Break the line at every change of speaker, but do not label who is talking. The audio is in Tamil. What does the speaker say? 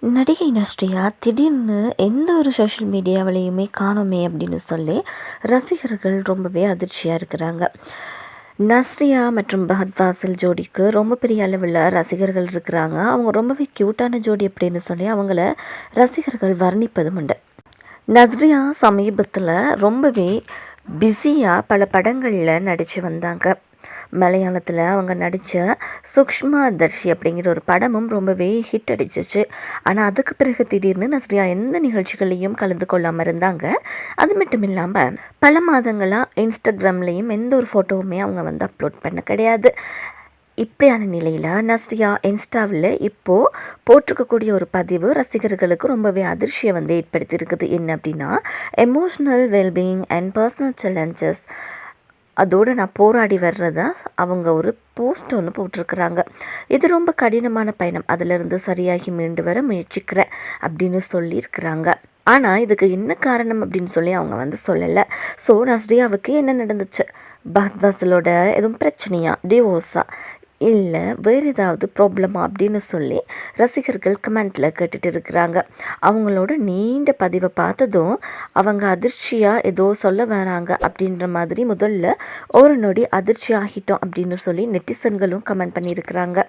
நடிகை நஸ்ரியா திடீர்னு எந்த ஒரு சோஷியல் மீடியாவிலையுமே காணோமே அப்படின்னு சொல்லி ரசிகர்கள் ரொம்பவே அதிர்ச்சியாக இருக்கிறாங்க. நஸ்ரியா மற்றும் பகத் வாசல் ஜோடிக்கு ரொம்ப பெரிய அளவில் ரசிகர்கள் இருக்கிறாங்க. அவங்க ரொம்பவே க்யூட்டான ஜோடி அப்படின்னு சொல்லி அவங்கள ரசிகர்கள் வர்ணிப்பதும் உண்டு. நஸ்ரியா சமீபத்தில் ரொம்பவே பிஸியாக பல படங்களில் நடித்து வந்தாங்க. மலையாளத்தில் அவங்க நடித்த சுக்ஷ்மா தர்ஷி அப்படிங்கிற ஒரு படமும் ரொம்பவே ஹிட் அடிச்சிச்சு. ஆனால் அதுக்கு பிறகு திடீர்னு நஸ்ரியா எந்த நிகழ்ச்சிகளையும் கலந்து கொள்ளாமல் இருந்தாங்க. அது மட்டும் இல்லாமல் பல மாதங்களாக இன்ஸ்டாகிராம்லேயும் எந்த ஒரு ஃபோட்டோவுமே அவங்க வந்து அப்லோட் பண்ண கிடையாது. இப்படியான நிலையில் நஸ்ரியா இன்ஸ்டாவில் இப்போது போட்டிருக்கக்கூடிய ஒரு பதிவு ரசிகர்களுக்கு ரொம்பவே அதிர்ச்சியை வந்து ஏற்படுத்தியிருக்குது. என்ன அப்படின்னா emotional wellbeing and personal challenges அதோடு நான் போராடி வர்றதா அவங்க ஒரு போஸ்ட் ஒன்று போட்டிருக்கிறாங்க. இது ரொம்ப கடினமான பயணம். அதிலிருந்து சரியாகி மீண்டு வர முயற்சிக்கிறேன் அப்படின்னு சொல்லியிருக்கிறாங்க. ஆனால் இதுக்கு என்ன காரணம் அப்படின்னு சொல்லி அவங்க வந்து சொல்லலை. ஸோ நஸ்ரியாவுக்கு என்ன நடந்துச்சு? பஹத் எதுவும் பிரச்சனையா? டிவோர்ஸா இல்லை வேறு ஏதாவது ப்ராப்ளமா அப்படின்னு சொல்லி ரசிகர்கள் கமெண்ட்டில் கேட்டுட்டு இருக்கிறாங்க. அவங்களோட நீண்ட பதிவை பார்த்ததும் அவங்க அதிர்ச்சியாக ஏதோ சொல்ல வராங்க அப்படின்ற மாதிரி முதல்ல ஒரு நொடி அதிர்ச்சி ஆகிட்டோம் அப்படின்னு சொல்லி நெட்டிசன்களும் கமெண்ட் பண்ணியிருக்கிறாங்க.